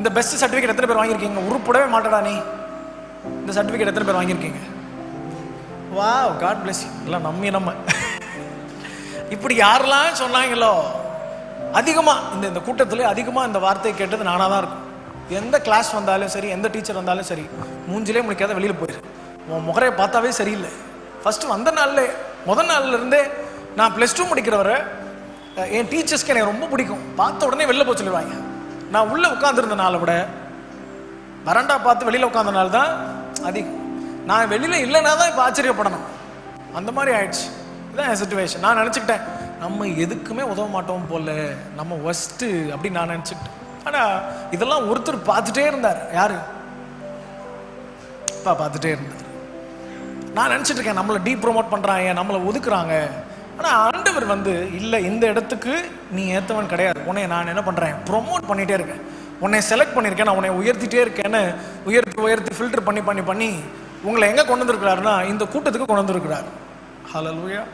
இந்த best certificate எத்தனை பேர் வாங்கியிருக்கீங்க? உருப்படவே மாட்டடா நீ. இந்த சர்டிஃபிகேட் எத்தனை பேர் வாங்கியிருக்கீங்க? வா காட் பிளஸ் எல்லாம் நம்மி நம்ம. இப்படி யாரெல்லாம் சொன்னாங்களோ அதிகமாக இந்த இந்த கூட்டத்தில் அதிகமாக இந்த வார்த்தையை கேட்டது நானாக தான் இருக்கும். எந்த கிளாஸ் வந்தாலும் சரி எந்த டீச்சர் வந்தாலும் சரி மூஞ்சிலே முடிக்காத வெளியில் போயிரு. உன் முகரையை பார்த்தாவே சரியில்லை. ஃபஸ்ட்டு வந்த நாளில் முதல் நாள்லேருந்தே நான் ப்ளஸ் டூ முடிக்கிறவரை என் டீச்சர்ஸ்க்கு எனக்கு ரொம்ப பிடிக்கும். பார்த்த உடனே வெளில போக சொல்லிடுவாங்க. நான் உள்ளே உட்காந்துருந்தனால நாளை விட வரண்டா பார்த்து வெளியில் உட்காந்த நாள் தான் அதிகம். நான் வெளியில் இல்லைன்னா தான் இப்போ ஆச்சரியப்படணும். அந்த மாதிரி ஆயிடுச்சு. இதான் என் சுச்சுவேஷன் நான் நினச்சிக்கிட்டேன் நம்ம எதுக்குமே உதவ மாட்டோம் போல நம்ம ஒஸ்ட்டு அப்படின்னு நான் நினச்சிக்கிட்டேன். ஆனால் இதெல்லாம் ஒருத்தர் பார்த்துட்டே இருந்தார். யாரு? அப்பா பார்த்துட்டே இருந்தார். நான் நினச்சிட்டு இருக்கேன் நம்மளை டீ ப்ரோமோட் பண்ணுறாங்க நம்மளை ஒதுக்குறாங்க. ஆனால் ஆண்டவர் வந்து இல்லை இந்த இடத்துக்கு நீ ஏற்றவன் கிடையாது. உன்னை நான் என்ன பண்ணுறேன் ப்ரொமோட் பண்ணிகிட்டே இருக்கேன். உன்னை செலக்ட் பண்ணியிருக்கேன். நான் உன்னை உயர்த்திட்டே இருக்கேன்னு உயர்த்தி உயர்த்தி ஃபில்டர் பண்ணி பண்ணி பண்ணி உங்களை எங்கே கொண்டு வந்திருக்கிறாருன்னா இந்த கூட்டத்துக்கு கொண்டு வந்திருக்கிறார். ஹalleluya